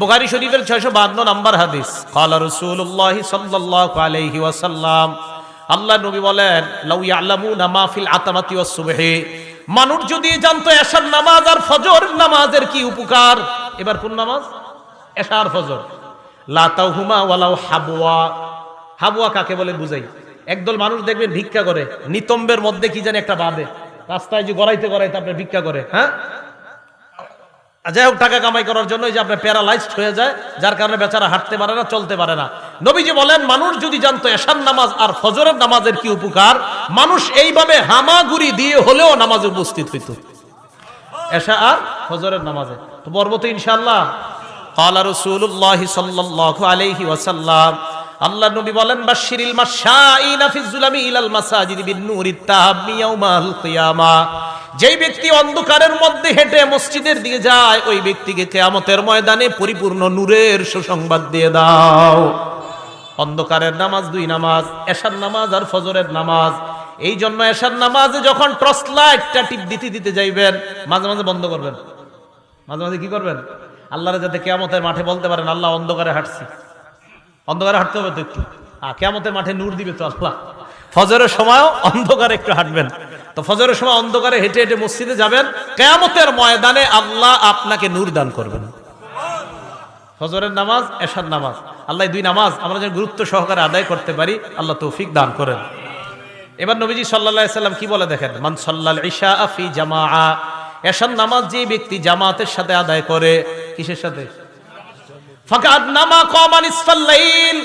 বুখারী শরীফের 652 নম্বর হাদিস। ক্বালা রাসূলুল্লাহ সাল্লাল্লাহু আলাইহি আল্লাহ নবী বলেন, লাউ আল্লামু নামাফিল ফিল আতামাতি ওয়াস মানুষ যদি জানতো এশার নামাজ আর ফজর, নামাজের কি উপকার? এবার কোন নামাজ? এশা আর ফজর লাতাহুমা ওয়ালাউ হাবওয়া। হাবওয়া কাকে বলে বুঝাই? একদল মানুষ দেখবেন ভিক্ষা করে, নিতম্বের মধ্যে কি জানি একটা বাঁধে। রাস্তায় যে গড়াইতে গড়াইতে আপনার ভিক্ষা করে হ্যাঁ? যাই হোক টাকা কামাই করার জন্য এই যে আপনার প্যারালাইজড হয়ে যায় যার কারণে বেচারা হাঁটতে পারে না চলতে পারে না নবীজি বলেন মানুষ যদি জানতো এশার নামাজ আর ফজরের নামাজের কি উপকার মানুষ এইভাবে হামাগুড়ি দিয়ে হলেও নামাজে উপস্থিত হইত এশা আর ফজরের নামাজে তো পর্ব তো ইনশাল্লাহ قال رسول الله صلى الله عليه وسلم আল্লাহ নবী বলেন বাশিরিল মাশাইনা ফি যুলামি ইলাল মাসাজিদ বিন নূরিত তাহাম্মি ইয়াউমাল কিয়ামা। যেই ব্যক্তি অন্ধকারের মধ্যে হেঁটে মসজিদের দিকে যায়, ওই ব্যক্তিকে কিয়ামতের ময়দানে পরিপূর্ণ নূরের সুসংবাদ দিয়ে দাও। অন্ধকারের নামাজ দুই নামাজ, এশার নামাজ আর ফজরের নামাজ। এই জন্য এশার নামাজে যখন টর্চ লাইটটা টিপ দিতে দিতে যাইবেন, মাঝে মাঝে বন্ধ করবেন। মাঝে মাঝে কি করবেন? আল্লাহরে যাতে কেয়ামতের মাঠে বলতে পারেন, আল্লাহ অন্ধকারে হাঁটছি। অন্ধকারে হাঁটতে হবে তো একটু। হ্যাঁ কেয়ামতের মাঠে নূর দিবে তো আল্লাহ। ফজরের সময়ও অন্ধকারে একটু হাঁটবেন। তো ফজরের সময় অন্ধকারে হেঁটে হেঁটে মসজিদে যাবেন। কেয়ামতের ময়দানে আল্লাহ আপনাকে নূর দান করবেন। ফজরের নামাজ, এশার নামাজ। আল্লাহ দুই নামাজ আমরা যেন গুরুত্ব সহকারে আদায় করতে পারি, আল্লাহ তৌফিক দান করেন। এবার নবীজি সাল্লাহ সাল্লাম কি বলে দেখেন? মান সাল্লাল ইশা আফি জামা এশার নামাজ যে ব্যক্তি জামাতের সাথে আদায় করে, কিসের সাথে? ফাকাদ নামা কমান ইসফাল্লাইল।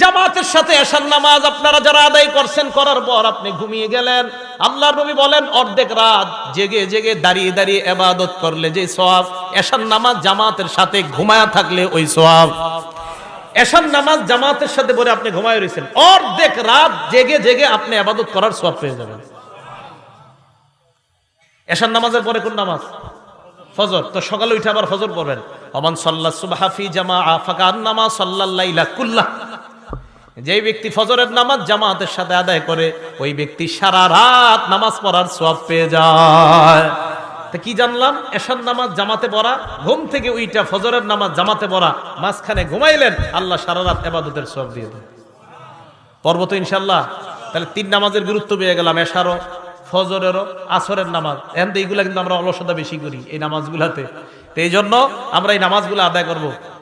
জামাতের সাথে এশার নামাজ আপনারা যারা আদায় করছেন, করার পর আপনি ঘুমিয়ে গেলেন। আল্লাহর নবী বলেন, অর্ধেক রাত জেগে জেগে দাঁড়িয়ে দাঁড়িয়ে এবাদত করলে যে সওয়াব, এশার নামাজ জামাতের সাথে ঘুমায়া থাকলে ওই সওয়াব। এশার নামাজ জামাতের সাথে বলে আপনি ঘুমায় রয়েছেন অর্ধেক রাত জেগে জেগে আপনি আবাদত করার সওয়াব পেয়ে যাবেন। এশার নামাজের পরে কোন নামাজ? ফজর। তো সকালে উঠে আবার ফজর পড়বেন। অমান জামা কুল্লাহ যেই ব্যক্তি ফজরের নামাজ জামাতের সাথে আদায় করে, ওই ব্যক্তি সারা রাত নামাজ পড়ার সব পেয়ে যায়। তা কি জানলাম? এশার নামাজ জামাতে পড়া, ঘুম থেকে উইটা ফজরের নামাজ জামাতে পড়া, মাঝখানে ঘুমাইলেন, আল্লাহ সারা রাত এবাদতের সব দিয়ে দেন। পর্ব তো ইনশাল্লাহ তাহলে তিন নামাজের গুরুত্ব পেয়ে গেলাম, এশারও, ফজরেরও, আসরের নামাজ। এখন এইগুলা কিন্তু আমরা অলসতা বেশি করি, এই নামাজগুলাতে। তো এই জন্য আমরা এই নামাজগুলো আদায় করব।